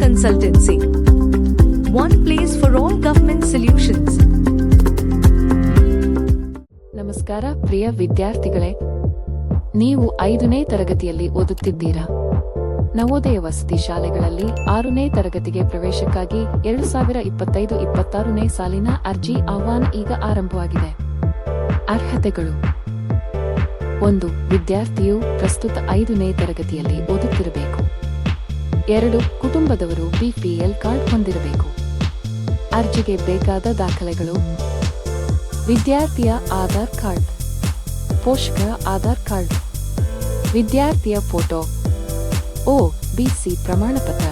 Consultancy. One place for all government solutions. ನಮಸ್ಕಾರ, ಪ್ರಿಯ ವಿದ್ಯಾರ್ಥಿಗಳೇ. ನೀವು ಐದನೇ ತರಗತಿಯಲ್ಲಿ ಓದುತ್ತಿದ್ದೀರಾ? ನವೋದಯ ವಸತಿ ಶಾಲೆಗಳಲ್ಲಿ ಆರನೇ ತರಗತಿಗೆ ಪ್ರವೇಶಕ್ಕಾಗಿ ಎರಡು ಸಾವಿರ ಇಪ್ಪತ್ತೈದು, ಇಪ್ಪತ್ತಾರನೇ ಸಾಲಿನ ಅರ್ಜಿ ಆಹ್ವಾನ ಈಗ ಆರಂಭವಾಗಿದೆ. ಅರ್ಹತೆಗಳು. ಒಂದು, ವಿದ್ಯಾರ್ಥಿಯು ಪ್ರಸ್ತುತ ಐದನೇ ತರಗತಿಯಲ್ಲಿ ಓದುತ್ತಿರಬೇಕು. ಎರಡು ಕುಟುಂಬದವರು ಬಿಪಿಎಲ್ ಕಾರ್ಡ್ ಹೊಂದಿರಬೇಕು. ಅರ್ಜಿಗೆ ಬೇಕಾದ ದಾಖಲೆಗಳು. ವಿದ್ಯಾರ್ಥಿಯ ಆಧಾರ್ ಕಾರ್ಡ್. ಪೋಷಕರ ಆಧಾರ್ ಕಾರ್ಡ್. ವಿದ್ಯಾರ್ಥಿಯ ಫೋಟೋ. ಓ ಬಿಸಿ ಪ್ರಮಾಣಪತ್ರ.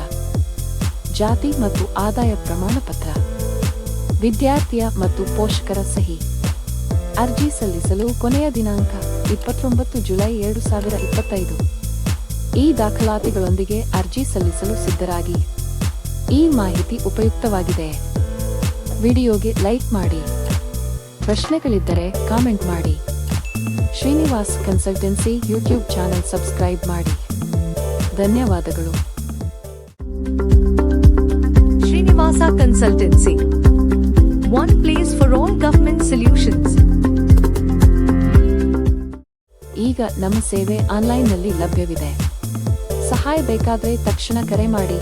ಜಾತಿ ಮತ್ತು ಆದಾಯ ಪ್ರಮಾಣಪತ್ರ. ವಿದ್ಯಾರ್ಥಿಯ ಮತ್ತು ಪೋಷಕರ ಸಹಿ. ಅರ್ಜಿ ಸಲ್ಲಿಸಲು ಕೊನೆಯ ದಿನಾಂಕ ಇಪ್ಪತ್ತೊಂಬತ್ತು ಜುಲೈ ಎರಡು ಸಾವಿರ ಇಪ್ಪತ್ತೈದು. ಈ ದಾಖಲಾತಿಗಳೊಂದಿಗೆ ಅರ್ಜಿ ಸಲ್ಲಿಸಲು ಸಿದ್ಧರಾಗಿ. ಈ ಮಾಹಿತಿ ಉಪಯುಕ್ತವಾಗಿದೆ. ವಿಡಿಯೋಗೆ ಲೈಕ್ ಮಾಡಿ. ಪ್ರಶ್ನೆಗಳಿದ್ದರೆ ಕಾಮೆಂಟ್ ಮಾಡಿ. Srinivas consultancy YouTube channel subscribe ಮಾಡಿ. ಧನ್ಯವಾದಗಳು. Srinivasa consultancy. One place for all government solutions ಈಗ ನಮ್ಮ ಸೇವೆ ಆನ್ಲೈನ್ನಲ್ಲಿ ಲಭ್ಯವಿದೆ. ಸಹಾಯ ಬೇಕಾದರೆ ತಕ್ಷಣ ಕರೆ ಮಾಡಿ.